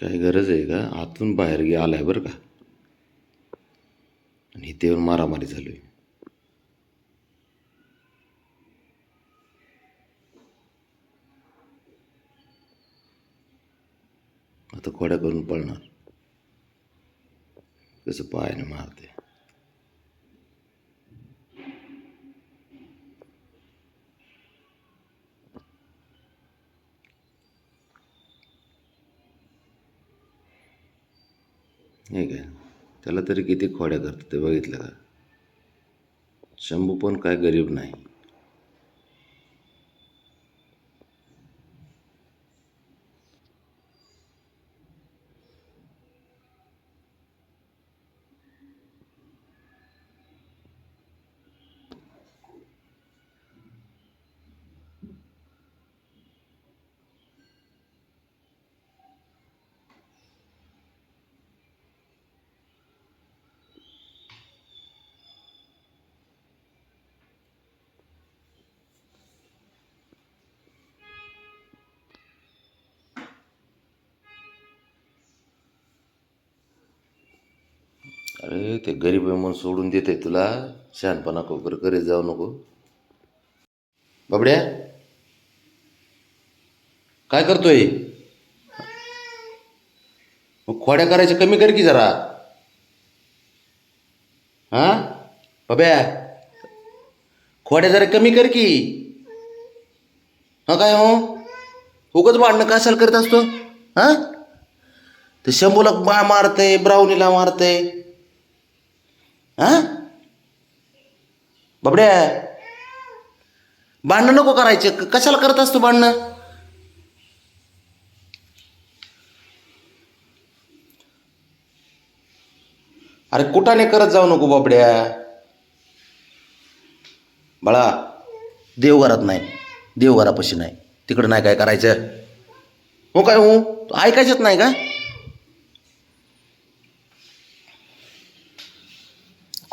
काय गरज आहे का? आतून बाहेर गे आलाय बरं का? आणि इथे येऊन मारामारी चालू आहे. आता खोड्या करून पळणार. कसं पायाने मारते. हे काय? त्याला तरी किती खोड्या करतात ते बघितलं का? शंभू पण काय गरीब नाही. अरे ते गरीब आहे म्हणून सोडून देते तुला. शहाणपणा कोकर करे जाऊ नको. बाबड्या काय करतोय? मग खोड्या करायच्या कमी कर की जरा. हा? बाब्या खोड्या जरा कमी कर की. हा काय हो? उगच भांडणं कशाला करत असतो? हा? ते शंभूला बा मारते ब्राउनीला मारते हा बाबड्या भांडणं नको करायचे. कशाला करत असतो भांडणं अरे कुठाने करत जाऊ नको बाबड्या बाळा देवघरात नाही. देवघरापाशी नाही. तिकडं नाही काय करायचं? हो काय हो? ऐकायचंच नाही का?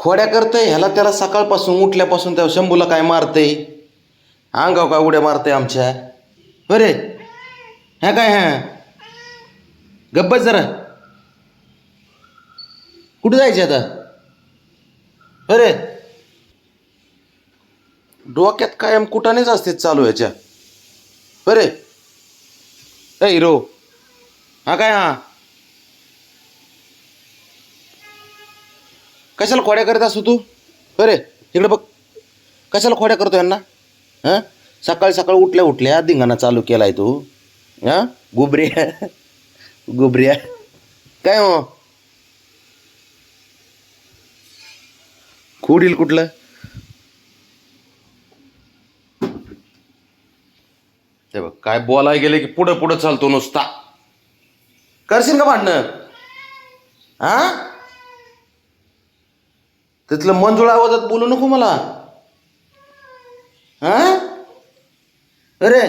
खोड्या करतंय ह्याला त्याला सकाळपासून उठल्यापासून त्या शंभूला काय मारतंय? अंगाव काय उड्या मारतंय आमच्या? बरे? ह्या काय ह्या गप्पच जरा. कुठं जायचे आता? अरे डोक्यात कायम कुठानेच असते चालू ह्याच्या बरे? ए हिरो. हा काय हा? कशाला खोड्या करत असतो तू? हो अरे इकडे बघ. कशाला खोड्या करतो यांना? हां? सकाळी सकाळी उठल्या उठल्या धिंगाणा चालू केला आहे तू. हां? गुबऱ्या गुबऱ्या काय हो? खोडील कुठलं? ते बघ काय बोलाय गेले की पुढं पुढं चालतो नुसता. करशील का भांडणं? हा? तिथलं मंजुळ आवाजात बोलू नको मला. हा? अरे.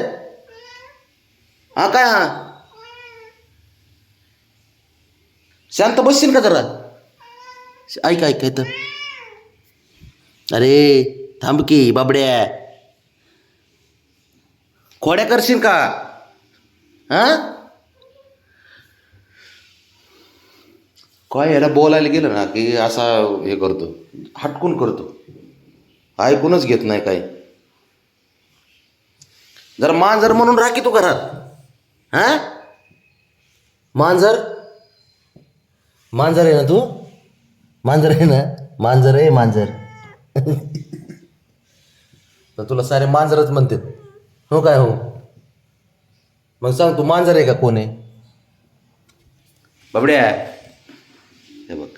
हा काय हा? शांत बसशील का जरा? ऐक ऐक तर अरे थांब की बाबड्या. खोड्या करशील का? हा? काय याला बोलायला गेलं ना की असा हे करतो हटकून करतो. ऐकूनच घेत नाही काय जरा मांजर म्हणून राखी तू घरात. हा? मांजर? मांजर आहे ना तू? मांजर आहे ना? मांजर आहे मांजर. तर तुला सारे मांजरच म्हणतात हो काय हो? मग सांग तू मांजर आहे का कोण आहे? बाबड्या हे बघ.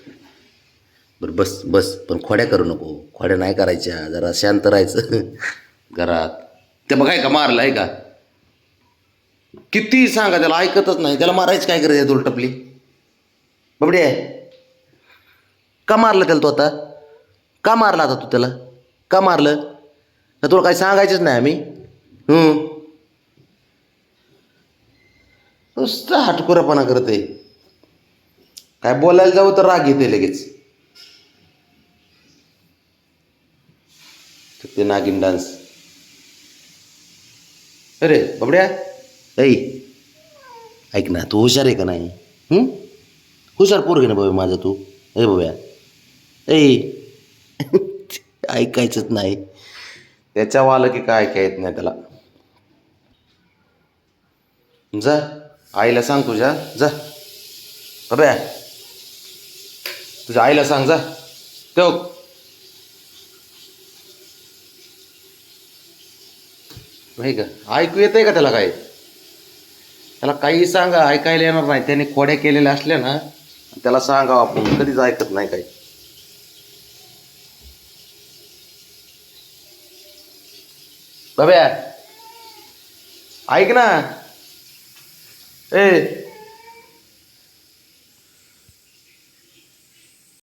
बरं बस बस पण खोड्या करू नको. खोड्या नाही करायच्या जरा शांत राहायचं. घरात. ते बघाय का? मारलं आहे का? किती सांगा त्याला ऐकतच नाही. त्याला मारायचं काय करायचं तुला टपली? आहे का मारलं त्याला तू आता? का मारला आता तू त्याला? का मारलं? तर तुला काही सांगायचंच नाही आम्ही. नुसतं हटकुरापणा करते काय बोलायला जाऊ तर राग येते लगेच. ते नागिन डान्स अरे बाबड्या. ऐ ऐक ना तू हुशार आहे का नाही? हुशार पोरगे ना बाबा माझं तू? ए बाब्या ए ऐकायचंच नाही. त्याच्या आलं की काय ऐकाय येत नाही त्याला. जा आईला सांग तुझ्या. जा. बाब्या तुझ्या आईला सांग जा. ठेव. नाही का? ऐकू येतंय का त्याला काय त्याला काही सांगा ऐकायला येणार नाही. त्याने खोड्या केलेल्या असल्या ना त्याला सांगा आपण. कधीच ऐकत नाही काही. बाब्या ऐक ना. ए